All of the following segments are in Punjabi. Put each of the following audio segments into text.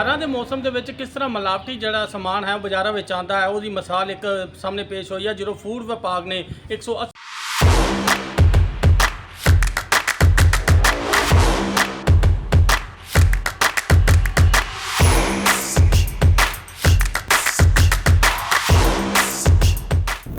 ਦੇ ਮੌਸਮ ਦੇ ਵਿੱਚ ਕਿਸ ਤਰ੍ਹਾਂ ਮਿਲਾਵਟੀ ਜਿਹੜਾ ਸਮਾਨ ਹੈ ਉਹ ਬਾਜ਼ਾਰਾਂ ਵਿੱਚ ਆਂਦਾ ਹੈ, ਉਹਦੀ ਮਿਸਾਲ ਇੱਕ ਸਾਹਮਣੇ ਪੇਸ਼ ਹੋਈ ਹੈ ਜਦੋਂ ਫੂਡ ਵਿਭਾਗ ਨੇ 180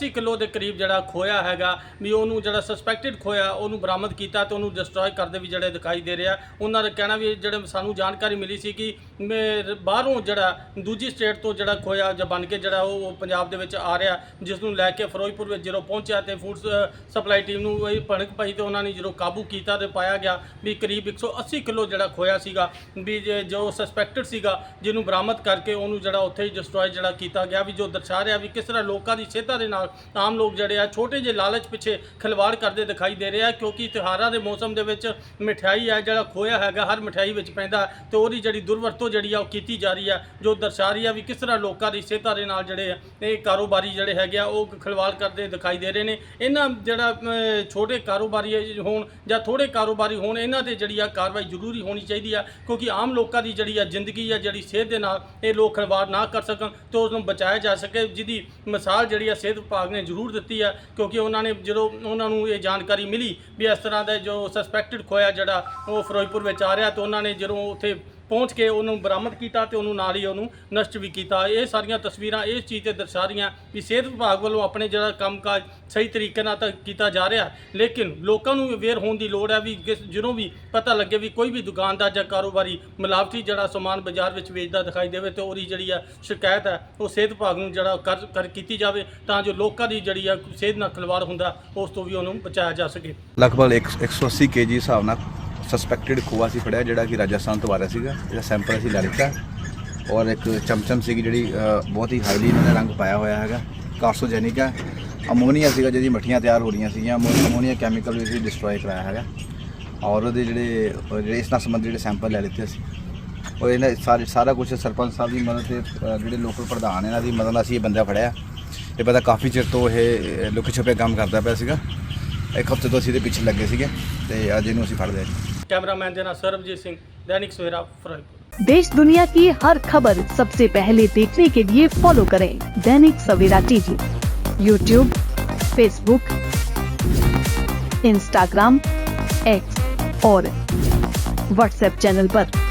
80 ਕਿਲੋ ਦੇ ਕਰੀਬ ਜਿਹੜਾ ਖੋਇਆ ਹੈਗਾ, ਵੀ ਉਹਨੂੰ ਜਿਹੜਾ ਸਸਪੈਕਟਡ ਖੋਇਆ, ਉਹਨੂੰ ਬਰਾਮਦ ਕੀਤਾ ਤੇ ਉਹਨੂੰ ਡਿਸਟਰੋਏ ਕਰਦੇ ਵੀ ਜਿਹੜੇ ਦਿਖਾਈ ਦੇ ਰਿਹਾ ਉਹਨਾਂ ਦਾ ਕਹਿਣਾ ਵੀ ਜਿਹੜੇ ਸਾਨੂੰ ਜਾਣਕਾਰੀ ਮਿਲੀ ਸੀ ਕਿ ਮੇ- ਬਾਹਰੋਂ ਜਿਹੜਾ ਦੂਜੀ ਸਟੇਟ ਤੋਂ ਜਿਹੜਾ ਖੋਇਆ ਜਾਂ ਬਣ ਕੇ ਜਿਹੜਾ ਉਹ ਉਹ ਪੰਜਾਬ ਦੇ ਵਿੱਚ ਆ ਰਿਹਾ ਜਿਸ ਨੂੰ ਲੈ ਕੇ ਫਿਰੋਜ਼ਪੁਰ ਵਿੱਚ ਜਦੋਂ ਪਹੁੰਚਿਆ ਤੇ ਫੂਡ ਸਪਲਾਈ ਟੀਮ ਨੂੰ ਇਹ ਭਣਕ ਪਈ ਤੇ ਉਹਨਾਂ ਨੇ ਜਦੋਂ ਕਾਬੂ ਕੀਤਾ ਤੇ ਪਾਇਆ ਗਿਆ ਵੀ ਕਰੀਬ 180 ਕਿਲੋ ਜਿਹੜਾ ਖੋਇਆ ਸੀਗਾ, ਵੀ ਜੇ- ਜੋ ਸਸਪੈਕਟਡ ਸੀਗਾ, ਜਿਹਨੂੰ ਬਰਾਮਦ ਕਰਕੇ ਉਹਨੂੰ ਜਿਹੜਾ ਉੱਥੇ ਹੀ ਡਿਸਟਰੋਏ ਜਿਹੜਾ ਕੀਤਾ ਗਿਆ, ਵੀ ਜੋ ਦਰਸਾ ਰਿਹਾ ਵੀ ਕਿਸ ਤਰ੍ਹਾਂ ਲੋਕਾਂ ਦੀ ਸਿਹਤਾਂ ਦੇ ਨਾਲ ਆਮ ਲੋਕ ਜਿਹੜੇ ਆ ਛੋਟੇ ਜਿਹੇ ਲਾਲਚ ਪਿੱਛੇ ਖਿਲਵਾੜ ਕਰਦੇ ਦਿਖਾਈ ਦੇ ਰਹੇ ਆ, ਕਿਉਂਕਿ ਤਿਉਹਾਰਾਂ ਦੇ ਮੌਸਮ ਦੇ ਵਿੱਚ ਮਠਿਆਈ ਹੈ, ਜਿਹੜਾ ਖੋਇਆ ਹੈਗਾ ਹਰ ਮਠਿਆਈ ਵਿੱਚ ਪੈਂਦਾ ਤੇ ਉਹਦੀ ਜਿਹੜੀ ਦੁਰਵਰਤੋਂ ਜਿਹੜੀ ਆ ਉਹ ਕੀਤੀ ਜਾ ਰਹੀ ਆ, ਜੋ ਦਰਸਾ ਰਹੀ ਆ ਵੀ ਕਿਸ ਤਰ੍ਹਾਂ ਲੋਕਾਂ ਦੀ ਸਿਹਤਾਂ ਦੇ ਨਾਲ ਜਿਹੜੇ ਆ, ਇਹ ਕਾਰੋਬਾਰੀ ਜਿਹੜੇ ਹੈਗੇ ਆ, ਉਹ ਖਿਲਵਾੜ ਕਰਦੇ ਦਿਖਾਈ ਦੇ ਰਹੇ ਨੇ। ਇਹਨਾਂ ਜਿਹੜਾ ਛੋਟੇ ਕਾਰੋਬਾਰੀ ਹੋਣ ਜਾਂ ਥੋੜੇ ਕਾਰੋਬਾਰੀ ਹੋਣ, ਇਹਨਾਂ ਤੇ ਜਿਹੜੀ ਆ ਕਾਰਵਾਈ ਜ਼ਰੂਰੀ ਹੋਣੀ ਚਾਹੀਦੀ ਆ, ਕਿਉਂਕਿ ਆਮ ਲੋਕਾਂ ਦੀ ਜਿਹੜੀ ਆ ਜ਼ਿੰਦਗੀ ਆ, ਜਿਹੜੀ ਸਿਹਤ ਦੇ ਨਾਲ ਇਹ ਲੋਕ ਖਿਲਵਾੜ ਨਾ ਕਰ ਸਕਣ ਤੇ ਉਸ ਨੂੰ ਬਚਾਇਆ ਜਾ ਸਕੇ, ਜਿਹਦੀ ਮਿਸਾਲ ਜਿਹੜੀ ਆ ਸਿਹਤ ਵਿਭਾਗ ਨੇ ਜ਼ਰੂਰ ਦਿੱਤੀ ਹੈ ਕਿਉਂਕਿ ਉਹਨਾਂ ਨੇ ਜਦੋਂ ਉਹਨਾਂ ਨੂੰ ਇਹ ਜਾਣਕਾਰੀ ਮਿਲੀ ਵੀ ਇਸ ਤਰ੍ਹਾਂ ਦਾ ਜੋ ਸਸਪੈਕਟਡ ਖੋਇਆ ਜਿਹੜਾ ਉਹ ਫਿਰੋਜ਼ਪੁਰ ਵਿੱਚ ਆ ਰਿਹਾ, ਤੇ ਉਹਨਾਂ ਨੇ ਜਦੋਂ ਉੱਥੇ ਪਹੁੰਚ ਕੇ ਉਹਨੂੰ ਬਰਾਮਦ ਕੀਤਾ ਤੇ ਉਹਨੂੰ ਨਾਲ ਹੀ ਉਹਨੂੰ ਨਸ਼ਟ ਵੀ ਕੀਤਾ। ਇਹ ਸਾਰੀਆਂ ਤਸਵੀਰਾਂ ਇਸ ਚੀਜ਼ ਤੇ ਦਰਸਾ ਰਹੀਆਂ ਵੀ ਸਿਹਤ ਵਿਭਾਗ ਵੱਲੋਂ ਆਪਣੇ ਜਿਹੜਾ ਕੰਮਕਾਜ ਸਹੀ ਤਰੀਕੇ ਨਾਲ ਤਾਂ ਕੀਤਾ ਜਾ ਰਿਹਾ ਲੇਕਿਨ ਲੋਕਾਂ ਨੂੰ ਅਵੇਅਰ ਹੋਣ ਦੀ ਲੋੜ ਹੈ ਵੀ ਜਦੋਂ ਵੀ ਪਤਾ ਲੱਗੇ ਵੀ ਕੋਈ ਵੀ ਦੁਕਾਨਦਾਰ ਜਾਂ ਕਾਰੋਬਾਰੀ ਮਿਲਾਵਟੀ ਜਿਹੜਾ ਸਮਾਨ ਬਾਜ਼ਾਰ ਵਿੱਚ ਵੇਚਦਾ ਦਿਖਾਈ ਦੇਵੇ ਤੇ ਉਹਦੀ ਜਿਹੜੀ ਆ ਸ਼ਿਕਾਇਤ ਹੈ, ਉਹ ਸਿਹਤ ਵਿਭਾਗ ਨੂੰ ਜਿਹੜਾ ਕਰ ਕਰ ਕੀਤੀ ਜਾਵੇ ਤਾਂ ਜੋ ਲੋਕਾਂ ਦੀ ਜਿਹੜੀ ਆ ਸਿਹਤ ਨਾਲ ਖਿਲਵਾੜ ਹੁੰਦਾ, ਉਸ ਤੋਂ ਵੀ ਉਹਨੂੰ ਬਚਾਇਆ ਜਾ ਸਕੇ। ਲਗਭਗ ਇੱਕ- 180 ਕੇਜੀ ਹਿਸਾਬ ਨਾਲ ਸਸਪੈਕਟਡ ਖੋਆ ਸੀ ਫੜਿਆ ਜਿਹੜਾ ਕਿ ਰਾਜਸਥਾਨ ਤੋਂ ਆ ਰਿਹਾ ਸੀਗਾ ਜਿਹੜਾ ਸੈਂਪਲ ਅਸੀਂ ਲੈ ਲਿੱਤਾ। ਔਰ ਇੱਕ ਚਮਚਮ ਸੀਗੀ ਜਿਹੜੀ ਅ, ਬਹੁਤ ਹੀ ਹਾਈਲੀ ਇਹਨਾਂ ਨੇ ਰੰਗ ਪਾਇਆ ਹੋਇਆ ਹੈਗਾ ਕਾਰਸੋਜੈਨਿਕ ਹੈ ਅਮੋਨੀਆ ਸੀਗਾ ਜਿਹਦੀ ਮੱਠੀਆਂ ਤਿਆਰ ਹੋ ਰਹੀਆਂ ਸੀਗੀਆਂ ਅਮੋ- ਅਮੋਨੀਆ ਕੈਮੀਕਲ ਵੀ ਅਸੀਂ ਡਿਸਟਰੋਏ ਕਰਾਇਆ ਹੈਗਾ। ਔਰ ਉਹਦੇ ਜਿਹੜੇ ਉਹ ਜਿਹੜੇ ਇਸ ਨਾਲ ਸੰਬੰਧਿਤ ਜਿਹੜੇ ਸੈਂਪਲ ਲੈ ਲਿੱਤੇ ਅਸੀਂ। ਔਰ ਇਹਨਾਂ ਸਾਰੇ ਸਾਰਾ ਕੁਝ ਸਰਪੰਚ ਸਾਹਿਬ ਦੀ ਮਦਦ ਤੇ ਅ, ਜਿਹੜੇ ਲੋਕਲ ਪ੍ਰਧਾਨ ਇਹਨਾਂ ਦੀ ਮਦਦ ਨਾਲ ਅਸੀਂ ਇਹ ਬੰਦਾ ਫੜਿਆ। ਇਹ ਬੰਦਾ ਕਾਫੀ ਚਿਰ ਤੋਂ ਇਹ ਲੁਕ ਛੁਪੇ ਕੰਮ ਕਰਦਾ ਪਿਆ ਸੀਗਾ। ਇੱਕ ਹਫ਼ਤੇ ਤੋਂ ਅਸੀਂ ਇਹਦੇ ਪਿੱਛੇ ਲੱਗੇ ਸੀਗੇ ਤੇ ਅੱਜ ਇਹਨੂੰ ਅਸੀਂ ਫੜ ਲਿਆ ਜੀ। कैमरामैन देना सरबजीत सिंह, दैनिक सवेरा फिरोजपुर देश दुनिया की हर खबर सबसे पहले देखने के लिए फॉलो करें Dainik Savera TV YouTube Facebook Instagram X और व्हाट्सएप चैनल पर।